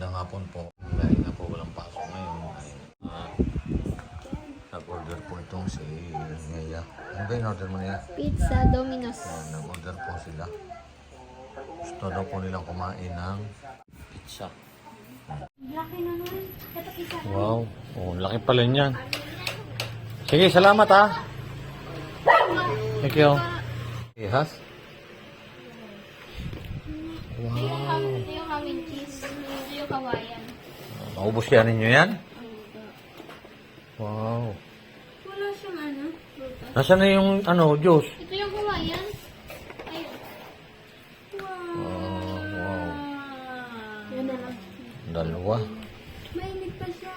Magandang hapon po. Dahil nga po walang pasok ngayon, ay ah, nag-order po itong si Nea. Ano ba yung order mo Nea? Pizza Domino's. Yan, nag-order po sila. Gusto daw po nilang kumain ng pizza. Wow, oh, laki pala niyan. Sige, salamat ha. Thank you. Ihas? Ito yung ham, ito yung ham and cheese. Ito yung kawayan. Maubos yan ninyo yan? Wow. Wala siyang ano. Prutas. Nasaan na yung ano, juice? Ito yung kawayan. Ayun. Wow, wow. Yan na lang. Dalawa. Mainit pa siya.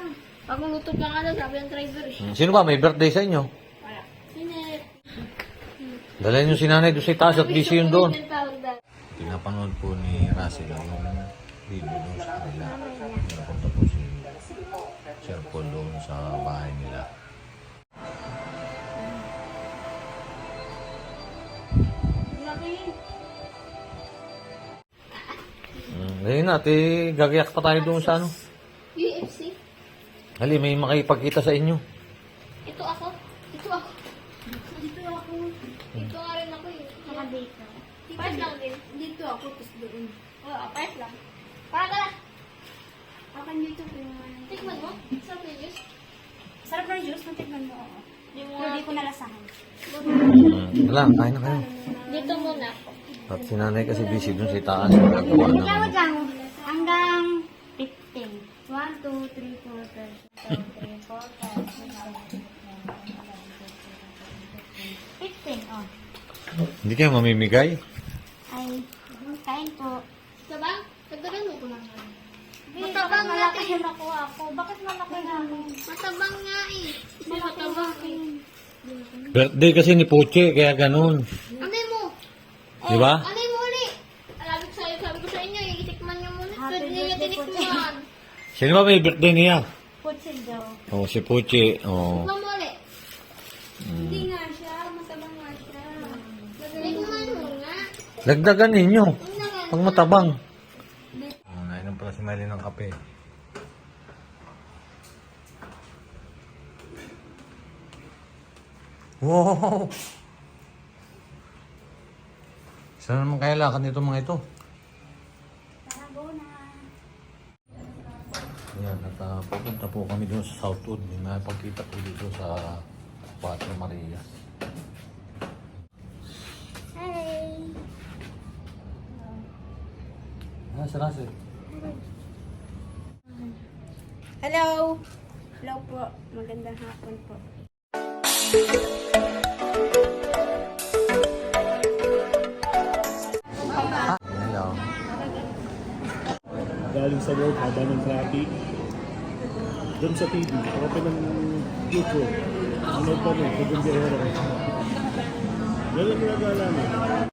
Pag luto pa nga daw, sabi ng driver eh. Sino ba? May birthday sa inyo? Wala. Sinit. Dalhin yung sinanay doon sa itaas at busy yun doon. Pinapanood po ni Russell ang video doon sa kanila. Paul doon sa bahay nila. Laki. Hmm, ngayon natin, gagayak pa tayo doon sa ano. UFC. Hali, may makipagkita sa inyo. Ito ako. Ito ako. Dito ako. Dito nga rin ako eh. Saka dito. Pares lang din. Dito ako, tapos doon. Oo, pares lang. Para ka lang. Akan dito ko yung ano. Tikman mo? Sarap na juice? Sarap ng juice, natikman mo mo Pero di ko nalasahan. Wala, kain na kayo. Dito muna ako. At si nanay kasi busy doon sa itaas. Nagagawa ng Ikaw ano. lang, hanggang 15. 1, 2, 3, 4, 5, 6, 7, 8, 9, 10, 11, 12, 13, 14, 15, oh. Hindi kayo mamimigay? Ay, kain po. Ba? Dagdagan mo ko lang. Matabang Matabang nga eh. yung nakuha ko. Bakit malaki nga mo? Matabang nga eh. Matabang eh. Birthday kasi ni Poche, kaya ganun. Anay mo. Di ba? Anay mo uli. Sabi ko sa'yo, sabi ko sa inyo, eh, itikman niyo muna. Pwede niyo birthday, tinikman. Sino ba may birthday niya? Putsil daw. Oh, si Poche. Oh. Tikman mo uli. Hindi nga siya, matabang nga siya. Tikman mo nga. Dagdagan ninyo. Pag matabang. Miley ng kape. Wow! Saan naman kaya nito mga ito? Na. Ayan, at uh, pupunta po kami doon sa Southwood. May napagkita po dito sa Cuatro Maria. Hey! Ah, si. Hello! Hello po. Magandang hapon po. Hello. galing sa work, haba ng traffic. Doon sa TV, open ng YouTube. Ano pa rin, kung biyahero. Ganun na namin.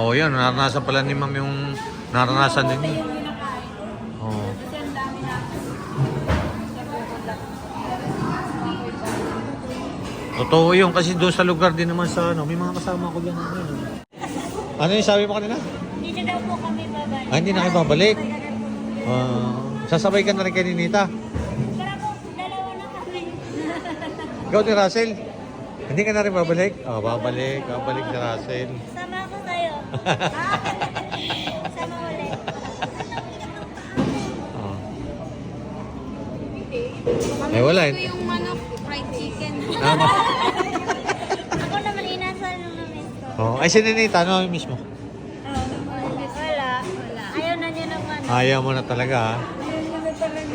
Oo, oh, yan. Naranasan pala ni ma'am yung naranasan din niya. Oo. Totoo yun kasi doon sa lugar din naman sa ano, may mga kasama ko dyan. Ano, ano yung sabi mo kanina? Dito daw po kami babalik. Ah, hindi na kayo babalik. Ah, sasabay ka na rin kay Ninita. Tara po, dalawa na kami. Ikaw ni Russell. Hindi ka na rin babalik? Oh, babalik. Babalik si Russell. Sama kayo. Sama ulit. Oh. Eh, wala. eh. yung manok, fried chicken. Tama. Ako naman inasal ng ko. Oh, ay si Ninita, ano yung mismo? Wala. Wala. Ayaw na niya naman. Ayaw mo na talaga, ha? Ayaw niya na talaga.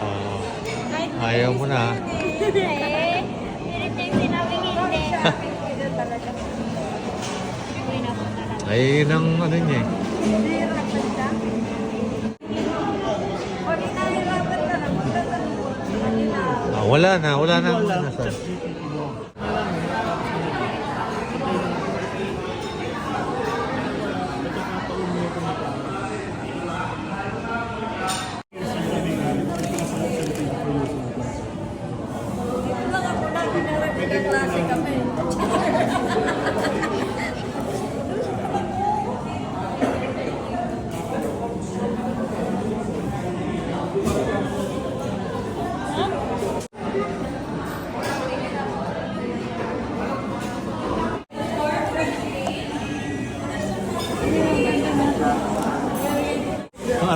Ah. Kahit ayaw mo na. ha? eh, pilit yung sinabing hindi. Hindi talaga. Uwi na po na lang. Ay, yun ang ano niya eh. Ah, wala na, wala na. Wala, Nasa.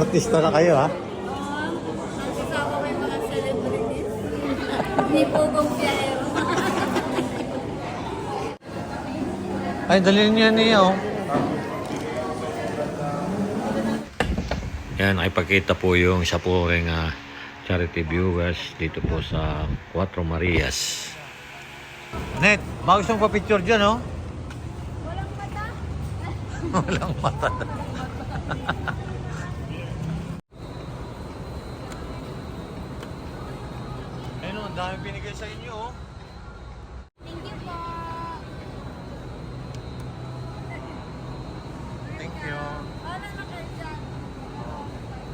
Artista na kayo, ha? Nagsasama ko yung mga celebrities. Hindi po kumpiyero. Ay, dalhin niya niya, oh. Yan, nakipagkita po yung siya po rin ah, charity viewers dito po sa Cuatro Marias. Net, bago siyang pa-picture dyan, oh. Walang mata. Walang mata. Ayun, oh, ang dami binigay sa inyo, oh. Thank you po. Thank you. Ano na kayo dyan?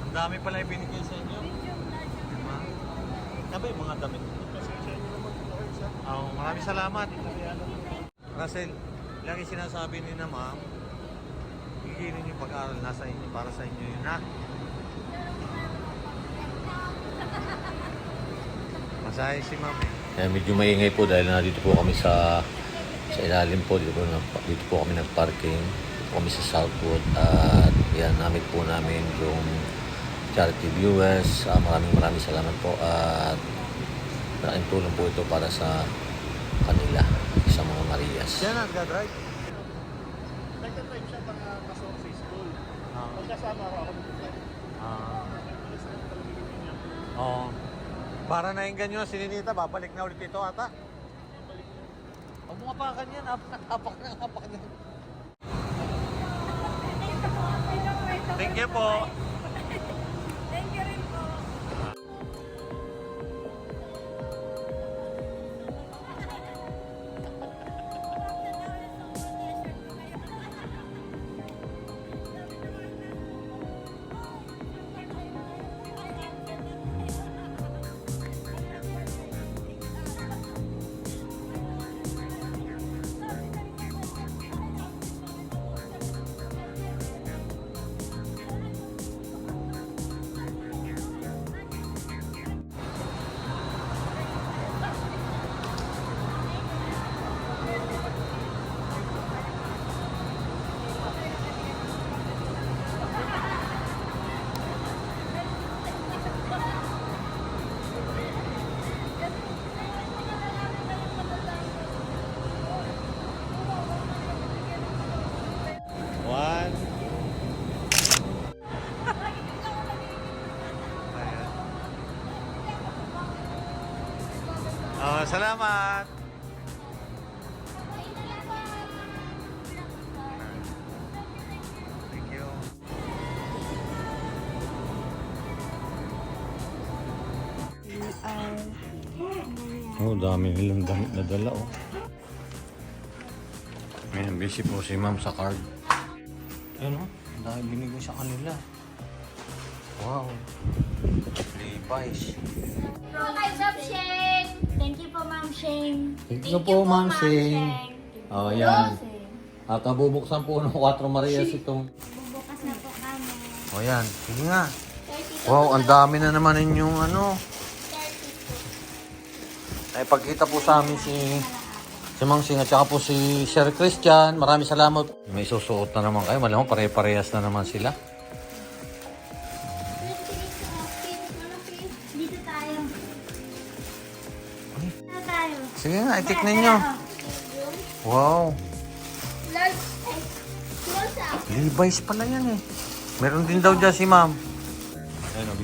Ang dami pala yung binigay sa inyo. Diba? Sabi, mga damit. Oh, maraming salamat. Russell, lagi sinasabi ni na ma'am, higilin yung pag-aaral nasa inyo, para sa inyo yun, ha? Masahe si ma'am. Kaya medyo maingay po dahil nandito po kami sa sa ilalim po dito po, na- dito po kami nagparking dito po kami sa Southwood at yan namit po namin yung charity viewers Ah, maraming maraming salamat po at malaking tulong po ito para sa kanila sa mga Marias yan nagdadrive Nagtatry siya pag uh, pasok sa school. Pagkasama ako ako. Ah, Alas na yung talagang niya. Oo. Para nainggan nyo si Ninita, babalik na ulit ito ata. Huwag mo kapakan yan, apak, apak na, apak na. Thank you po. Salamat. Thank you. Oh, dami nilang damit na dala, oh. Ngayon, busy po si ma'am sa card. Ayun, oh. Dami binigay sa kanila. Wow. Levi's. Kay Ma'am Shane. Thank you po, Ma'am Shane. Thank you po, Ma'am Shane. Oh, yan. At nabubuksan po ng 4 Marias itong... Bubukas na po kami. Oh, yan. Sige nga. Wow, ang dami na naman inyong ano. Ay, pagkita po sa amin si si Mang Sing at saka po si Sir Christian. Maraming salamat. May susuot na naman kayo. Malamang pare-parehas na naman sila. Sige nga, itik ninyo. Wow. Levi's pala yan eh. Meron din daw dyan si ma'am. Ayun, oh,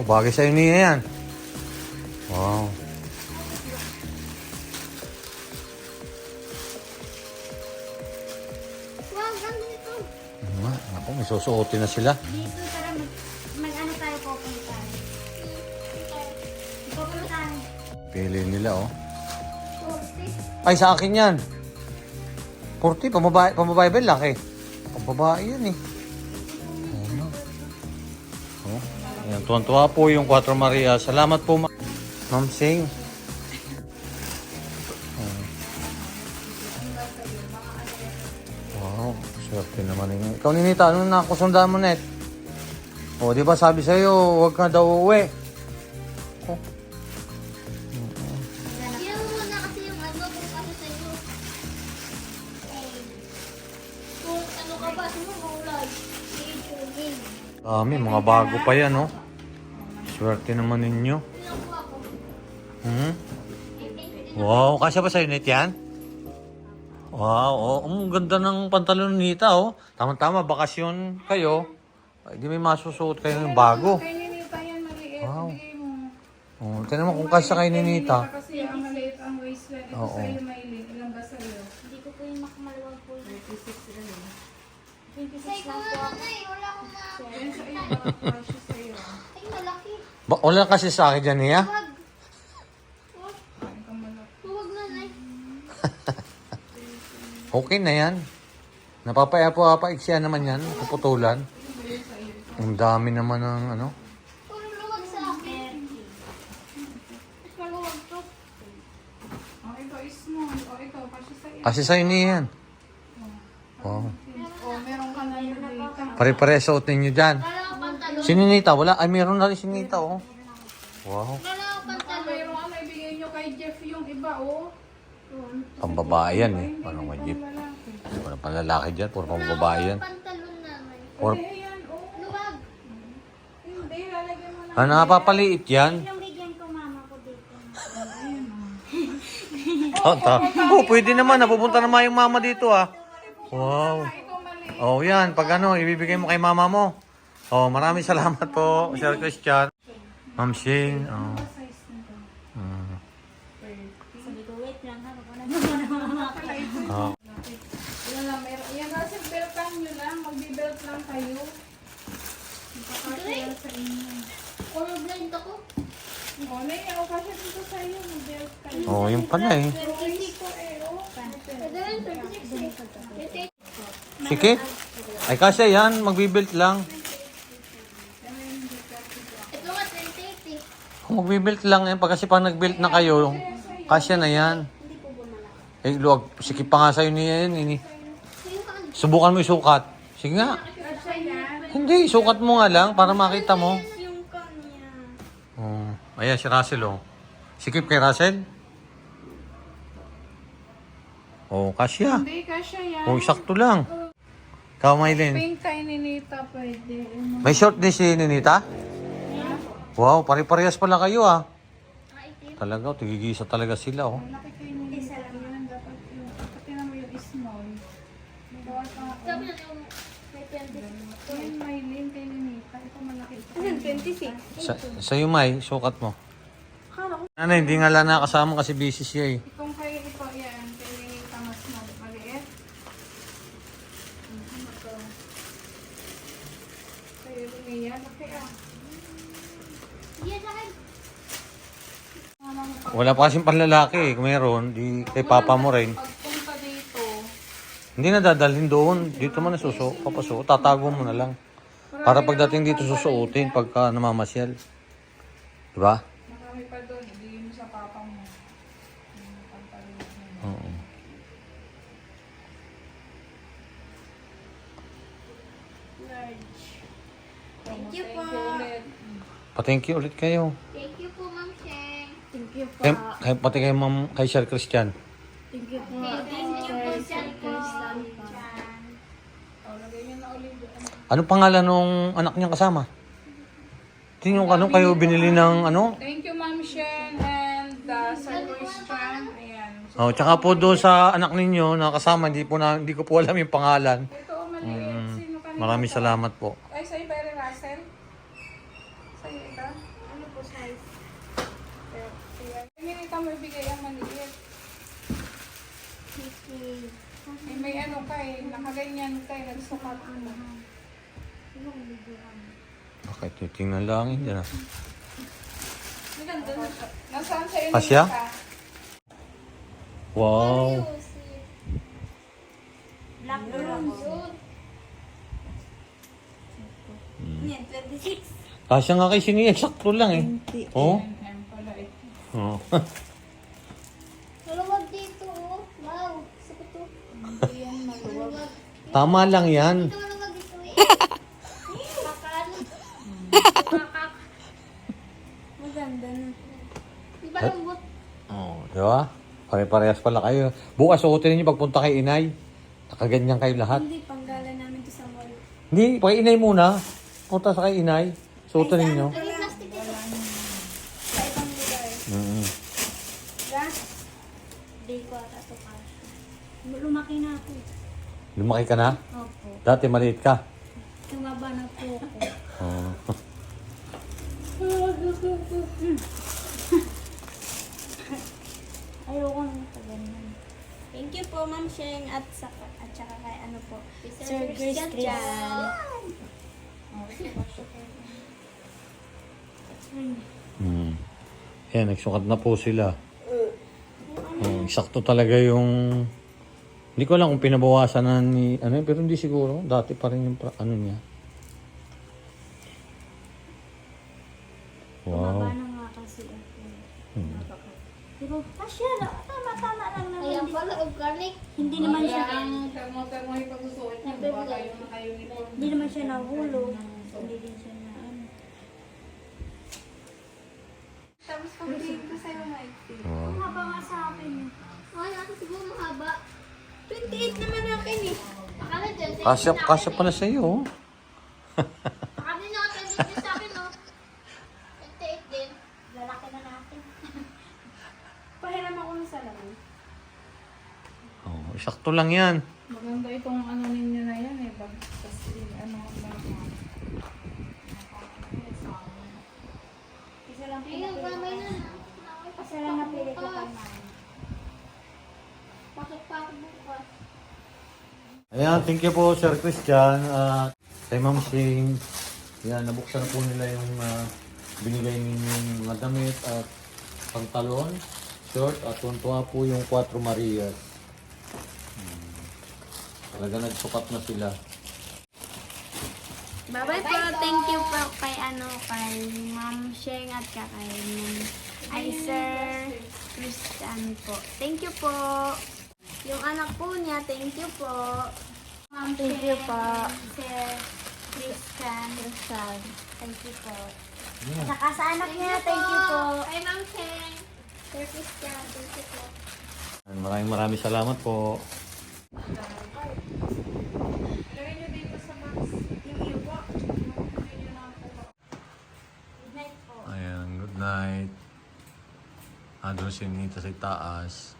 Wow, bagay sa'yo niya yan. Wow. Wow, ganda nito. Ano nga, ako, may susuotin na sila. Dito, tara mag, mag ano tayo pupunta. Pupunta. Pili nila, oh. 40. Ay, sa akin yan. 40, pamabae, pamabae ba yung laki? Pambabae yan eh. Tuwan-tuwa po yung 4 Maria. Salamat po, ma- Ma'am Sing. Oh. Swerte naman yun. Ikaw, Ninita, ano na kusundan mo, net? O, di ba sabi sa'yo, huwag ka daw uuwi. Oh, Yan mo kasi yung ano kung ano sa iyo. Kung ano ka ba, sino maulay? Game. dami, mga bago pa yan, oh. Swerte naman ninyo. Po? Hmm? Wow, kasya ba sa'yo, net yan? Wow, oh, ang ganda ng pantalon ni Nita, oh. Tama-tama, bakasyon kayo. Ay, di may masusuot kayo ng bago. Wow. Oh, tinan mo kung kasya kay Ninita. Kasi ang maliit ang waistline. Ito Oo. sa'yo, Maylin. Ilan ba sa'yo? Hindi ko po yung makamaluwag po. 36 rin. 26 Sa ikaw na na eh. Wala akong ma... Yan sa iyo, sa'yo. Ba, wala kasi sa akin dyan, niya. Huwag. Huwag. Na Okay na yan. Napapaya-apa iksya naman yan. Puputulan. Ang dami naman ng ano. Puro luwag sa akin. Mas maluwag to. O, ito is small. O, ito, kasya sa iyo. Kasi sa'yo niya yan. Wow. O, meron ka na yung data. Pare-pare suot ninyo dyan. Wala akong pantalon. Si Ninita, wala. Ay, meron na rin si Ninita, oh. Wow. Ah, pantalon. mayroon ka may bigay nyo kay Jeff yung iba, o. Pang babae yan, eh. Ano nga, jeep. Wala pang lalaki dyan. Puro pang babae yan. Pantalon naman. Or, Eh, ayan, o. Luwag. Hindi, lalagyan mo na. ano, napapaliit yan. Yung bigyan ko mama ko dito. Tata. Oh, pwede naman. Napupunta naman yung mama dito, ah. Wow. Ito. Oh, yan. Pag ano, ibibigay mo kay mama mo. Oh, maraming salamat po, Sir Christian. Ma'am Shane. Oh. Mm. Sabi ko, wait lang ha. Pag ano Oh. Yan lang, meron. Yan kasi beltan nyo lang. Magbi-belt lang kayo. Ipapakasya sa inyo. Colorblind ako. O, na yan. O, kasi dito sa iyo. Mag-belt kayo. Oh, yun pala eh. Choice ko eh, o. Pwede rin, 36 eh. Sikit. Ay, kasi yan. Magbibuild lang. Ito nga, 28 eh. Kung magbibuild lang yan, pag kasi pag nag-build na kayo, kasya na yan. Eh, luwag, sikip pa nga sa'yo niya yan. Ini. Subukan mo isukat. Sige nga. Hindi, isukat mo nga lang para makita mo. Oh, ayan si Russell oh. Sikip kay Russell. Oh, kasya. Hindi, kasya yan. Oh, sakto lang. Ikaw, Maylin. Pink kay Ninita pwede. May short din si Ninita? Wow, pare-parehas pala kayo ah. Talaga, tigigisa talaga sila oh. Kay Ninita. Yan, dapat yung, mo yung small. Sabi na yung may 26. Yan, Maylin kay Ninita. Ito malaki. 26? Sa, sa'yo, May, sukat mo. Ano, hindi nga lang nakasama kasi busy siya eh. Ito, yan. Kay Ninita mas mal- maliit. Mhm, ito. Kay Linnea, laki ah. Yan sa akin. Wala pa kasing panlalaki eh. Kung meron, di kay papa mo rin. Pagpunta dito, Hindi na dadalhin doon. Dito mo na suso, papasuot. Tatago mo na lang. Para pagdating dito susuotin pagka namamasyal. Diba? marami pa doon. Ibigay mo sa papa mo. Yung pantalon mo. Oo. Thank you po. Ulit. Pa-thank you ulit kayo. Thank you po, Ma'am Sheng. Thank you po. Kay, kay, pati kay ma'am, kay Sir Christian. Thank you po. Thank you po, Sir po. O, lagay niyo na ulit doon. Anong pangalan nung anak niyang kasama? Ito yung ano kayo binili ng ano? Thank you, Ma'am Shen and uh, Sir Christian. Ayan. Oh, tsaka po doon sa anak ninyo na kasama, hindi po na hindi ko po alam yung pangalan. Ito, oh, maliit. Sino kanina? Maraming salamat po. Ay, sa'yo ba rin, Russell? Sa'yo ito? Ano po size? Ay, Minita mo ibigay ang maliit. Eh, may ano ka eh, nakaganyan ka eh, nagsukat mo. Okay, titingnan lang yun ah. Nasaan sa inyo Asya? ka? Wow. Black Yun. Yan, 26. Kasya nga kay Sini, eksakto lang eh. Oh. Ayan pala eh. Oh. Maluwag dito, oh. Wow. Gusto ko to. Hindi yan maluwag. Maluwag. Tama lang yan. Maganda na. Di ba lambot? Oo, di ba? Pare-parehas pala kayo. Bukas suotin niyo pagpunta kay inay. Nakaganyan kayo lahat. Hindi, panggala namin to sa mall. Hindi, kay inay muna. Punta sa kay inay. Suotin ninyo. Ay, plastic ito. Sa ibang lugar. Mm-hmm. Diba? Hindi ko ata to cash. Lumaki na ako. Lumaki ka na? Opo. Dati maliit ka. Tumaba na po ako. Oo. Ayoko na ito ganyan. Thank you po, Ma'am Sheng, at, sa, at saka kay ano po, Sir Christian. Hmm. Yan, nagsukat na po sila. Oh, sakto talaga yung... Hindi ko alam kung pinabawasan na ni... Ano yun, pero hindi siguro. Dati pa rin yung pra- ano niya. Tumaba Wow. na nga kasi ako. Pero, kasya na. Tama-tama lang naman. Ayan pala, organic. Hindi naman siya, Ang tamo-tamo yung pagsusuot niya, baka yung naka-uniform. hindi naman siya nahulog. Hindi din siya na ano. Tapos pag-tingin ko sa'yo, Mike. Wow. Haba nga sa akin. Ay, ako siguro mahaba. 28 naman akin eh. Akala dyan, sa Kasya, na kasya ako, pala sa iyo. oh. Akala nyo, 28 din sa akin, no? 28 din. Lalaki na natin. Pahiram ako ng salamin. Oh, sakto lang yan. Maganda itong ano ninyo na yan eh. Bag, tas din, ano, mga Isa lang Ayun, gamay na. Isa lang napilit ko kay mama. Pasok pa ako bukas. Ayan, thank you po Sir Christian. At kay Ma'am Sing. Yan, nabuksan na po nila yung ah, binigay ninyong mga damit at pantalon, short at tuntua po yung 4 Marias. Hmm. Talaga nagsukat na sila. Bye-bye po. Thank you po kay ano, kay Ma'am Sheng at kay Ma'am Sir Christian po. Thank you po. Yung anak po niya, thank you po. Ma'am thank you po. Sir Christian. Christian. Thank you po. Yeah. Saka sa anak niya, thank you po. Kay Ma'am Cheng. Sir Christian, thank you po. Maraming maraming salamat po. Ayan, good night. Ah, doon si Nita sa taas.